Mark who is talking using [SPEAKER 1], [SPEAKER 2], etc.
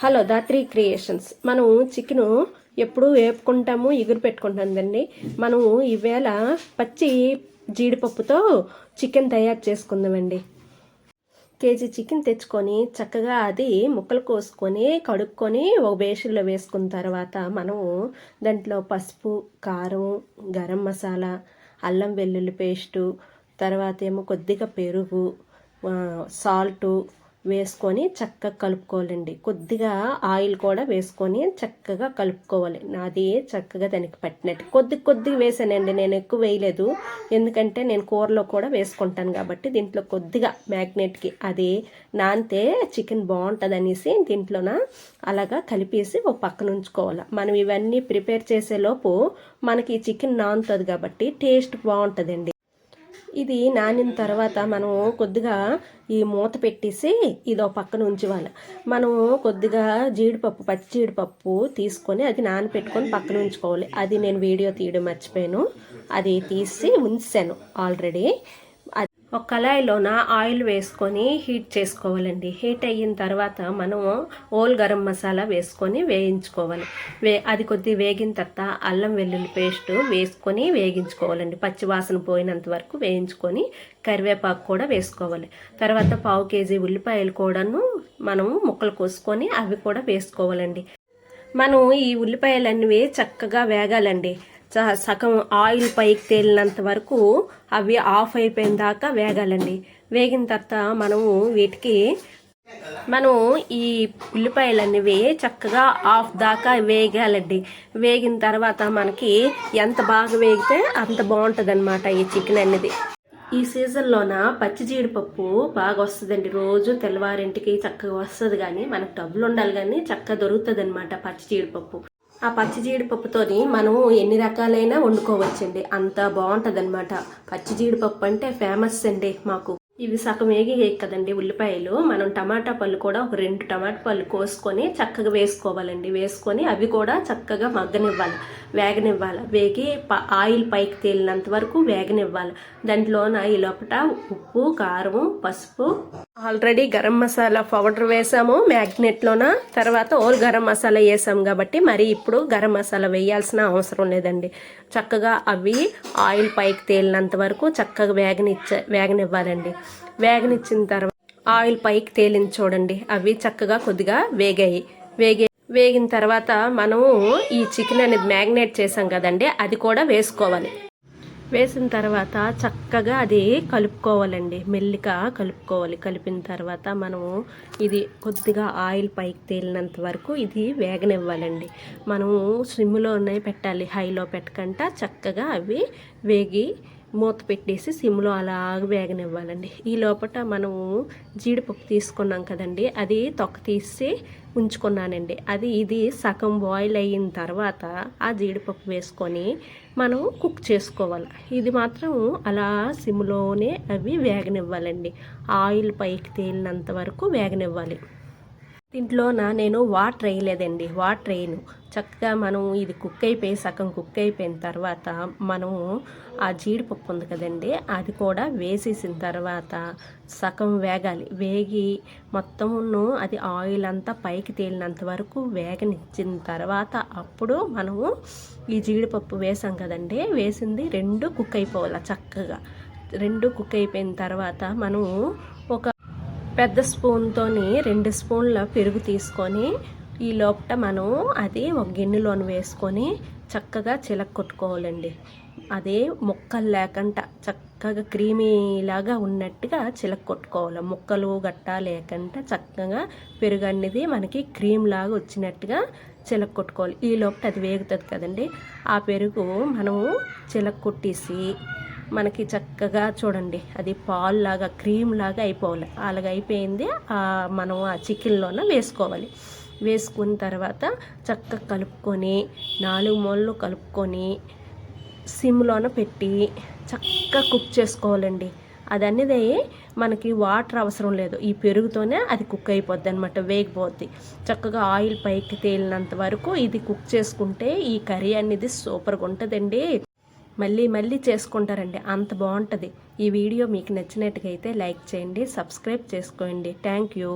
[SPEAKER 1] Hello Dhatri creations. మనం chicken ఎప్పుడు వేపుకుంటాము ఎగురు పెట్టుకుంటాం కదండి మనం ఈవేళ పచ్చి జీడిపప్పుతో చికెన్ తయారు చేసుకుందామండి. కేజీ చికెన్ తెచ్చుకొని చక్కగా అది ముక్కలు కోసుకొని కడుక్కొని ఒక బేషన్లో వేసుకున్న తర్వాత మనము దాంట్లో పసుపు కారం గరం మసాలా అల్లం వెల్లుల్లి పేస్టు తర్వాత ఏమో కొద్దిగా పెరుగు సాల్టు వేసుకొని చక్కగా కలుపుకోవాలండి. కొద్దిగా ఆయిల్ కూడా వేసుకొని చక్కగా కలుపుకోవాలి. నాది చక్కగా దానికి పట్టినట్టు. కొద్ది కొద్దిగా వేసానండి. నేను ఎక్కువ వేయలేదు. ఎందుకంటే నేను కూరలో కూడా వేసుకుంటాను కాబట్టి దీంట్లో కొద్దిగా మ్యాగ్నెట్కి అది నానితే చికెన్ బాగుంటుంది అనేసి దీంట్లోన అలాగా కలిపేసి ఒక పక్కన ఉంచుకోవాలి. మనం ఇవన్నీ ప్రిపేర్ చేసే లోపు మనకి చికెన్ నానుతుంది కాబట్టి టేస్ట్ బాగుంటుందండి. ఇది నానిన తర్వాత మనం కొద్దిగా ఈ మూత పెట్టేసి ఇది ఒక పక్కన ఉంచేవాలి మనం కొద్దిగా జీడిపప్పు పచ్చి జీడిపప్పు తీసుకొని అది నానపెట్టుకొని పక్కన ఉంచుకోవాలి. అది నేను వీడియో తీయడం మర్చిపోయాను. అది తీసి ఉంచాను ఆల్రెడీ. ఒక కళాయిలోన ఆయిల్ వేసుకొని హీట్ చేసుకోవాలండి. హీట్ అయిన తర్వాత మనం ఓల్ గరం మసాలా వేసుకొని వేయించుకోవాలి. వే అది కొద్ది వేగిన తర్వాత అల్లం వెల్లుల్లి పేస్ట్ వేసుకొని వేగించుకోవాలండి. పచ్చి వాసన పోయినంత వరకు వేయించుకొని కరివేపాకు కూడా వేసుకోవాలి. తర్వాత పావు కేజీ ఉల్లిపాయలు కూడాను మనము ముక్కలు కోసుకొని అవి కూడా వేసుకోవాలండి. మనం ఈ ఉల్లిపాయలన్నీ చక్కగా వేగాలండి. సగం ఆయిల్ పైకి తేలినంత వరకు అవి ఆఫ్ అయిపోయిన దాకా వేగాలండి. వేగిన తర్వాత మనము వీటికి మనం ఈ ఉల్లిపాయలన్నీ చక్కగా ఆఫ్ దాకా వేగాలండి. వేగిన తర్వాత మనకి ఎంత బాగా వేగితే అంత బాగుంటుంది అనమాట ఈ చికెన్ అనేది. ఈ సీజన్లోన పచ్చి జీడిపప్పు బాగా వస్తుందండి. రోజు తెల్లవారింటికి చక్కగా వస్తుంది కానీ మనకు డబ్బులు ఉండాలి కానీ చక్కగా దొరుకుతుంది అనమాట పచ్చి జీడిపప్పు. ఆ పచ్చి జీడిపప్పుతోని మనం ఎన్ని రకాలైనా వండుకోవచ్చండి. అంత బాగుంటుంది అనమాట పచ్చి జీడిపప్పు అంటే ఫేమస్ అండి మాకు. ఇవి సగం వేగి కదండి ఉల్లిపాయలు. మనం టమాటా పళ్ళు కూడా ఒక రెండు టమాటా పళ్ళు కోసుకొని చక్కగా వేసుకోవాలండి. వేసుకొని అవి కూడా చక్కగా మగ్గనివ్వాలి. వేగనివ్వాలి. వేగి ఆయిల్ పైకి తేలినంత వరకు వేగనివ్వాలి. దాంట్లోన ఈ లోపల ఉప్పు కారం పసుపు ఆల్రెడీ గరం మసాలా పౌడర్ వేసాము మ్యాగ్నెట్లోన తర్వాత ఓల్ గరం మసాలా వేసాము కాబట్టి మరి ఇప్పుడు గరం మసాలా వేయాల్సిన అవసరం లేదండి. చక్కగా అవి ఆయిల్ పైకి తేలినంత వరకు చక్కగా వేగనిచ్చ వేగనివ్వాలండి. వేగనిచ్చిన తర్వాత ఆయిల్ పైకి తేలింది చూడండి. అవి చక్కగా కొద్దిగా వేగాయి. వేగే వేగిన తర్వాత మనము ఈ చికెన్ అనేది మ్యాగ్నేట్ చేసాం కదండి అది కూడా వేసుకోవాలి. వేసిన తర్వాత చక్కగా అది కలుపుకోవాలండి. మెల్లిగా కలుపుకోవాలి. కలిపిన తర్వాత మనము ఇది కొద్దిగా ఆయిల్ పైకి తేలినంత వరకు ఇది వేగనివ్వాలండి. మనము సిమ్లోనే పెట్టాలి. హైలో పెట్టకుండా చక్కగా అవి వేగి మూత పెట్టేసి సిమ్లో అలా వేగనివ్వాలండి. ఈ లోపల మనము జీడిపప్పు తీసుకున్నాం కదండి అది తొక్క తీసి ఉంచుకున్నానండి. అది ఇది సగం బాయిల్ అయిన తర్వాత ఆ జీడిపప్పు వేసుకొని మనం కుక్ చేసుకోవాలి. ఇది మాత్రం అలా సిమ్లోనే అవి వేగనివ్వాలండి. ఆయిల్ పైకి తేలినంత వరకు వేగనివ్వాలి. దీంట్లోన నేను వాటర్ వేయలేదండి వాటర్ వేయను చక్కగా మనం ఇది కుక్ అయిపోయి సగం కుక్ అయిపోయిన తర్వాత మనము ఆ జీడిపప్పు ఉంది కదండి అది కూడా వేసేసిన తర్వాత సగం వేగాలి. వేగి మొత్తమును అది ఆయిల్ అంతా పైకి తేలినంత వరకు వేగనిచ్చిన తర్వాత అప్పుడు మనము ఈ జీడిపప్పు వేసాం కదండి వేసింది రెండు కుక్ అయిపోవాలి చక్కగా. రెండు కుక్ అయిపోయిన తర్వాత మనము పెద్ద స్పూన్తో రెండు స్పూన్ల పెరుగు తీసుకొని ఈ లోపల మనం అది ఒక గిన్నెలోని వేసుకొని చక్కగా చిలక కొట్టుకోవాలండి. అదే ముక్కలు లేకుండా చక్కగా క్రీమీలాగా ఉన్నట్టుగా చిలక కొట్టుకోవాలి. ముక్కలు గట్ట లేకుండా చక్కగా పెరుగు అనేది మనకి క్రీమ్ లాగా వచ్చినట్టుగా చిలక కొట్టుకోవాలి. ఈ లోపల అది వేగుతుంది కదండి. ఆ పెరుగు మనము చిలక కొట్టేసి మనకి చక్కగా చూడండి అది పాల్ లాగా క్రీమ్ లాగా అయిపోవాలి. అలాగ అయిపోయింది. మనం ఆ చికెన్లోన వేసుకోవాలి. వేసుకున్న తర్వాత చక్కగా కలుపుకొని నాలుగు మూలలు కలుపుకొని సిమ్లోన పెట్టి చక్కగా కుక్ చేసుకోవాలండి. అది అనేది మనకి వాటర్ అవసరం లేదు. ఈ పెరుగుతోనే అది కుక్ అయిపోద్ది అనమాట వేగిపోద్ది. చక్కగా ఆయిల్ పైకి తేలినంత వరకు ఇది కుక్ చేసుకుంటే ఈ కర్రీ అనేది సూపర్గా ఉంటుందండి. మళ్ళీ మళ్ళీ చేసుకుంటారండి. అంత బాగుంటుంది. ఈ వీడియో మీకు నచ్చినట్టుగా అయితే లైక్ చేయండి సబ్స్క్రైబ్ చేసుకోండి. Thank you.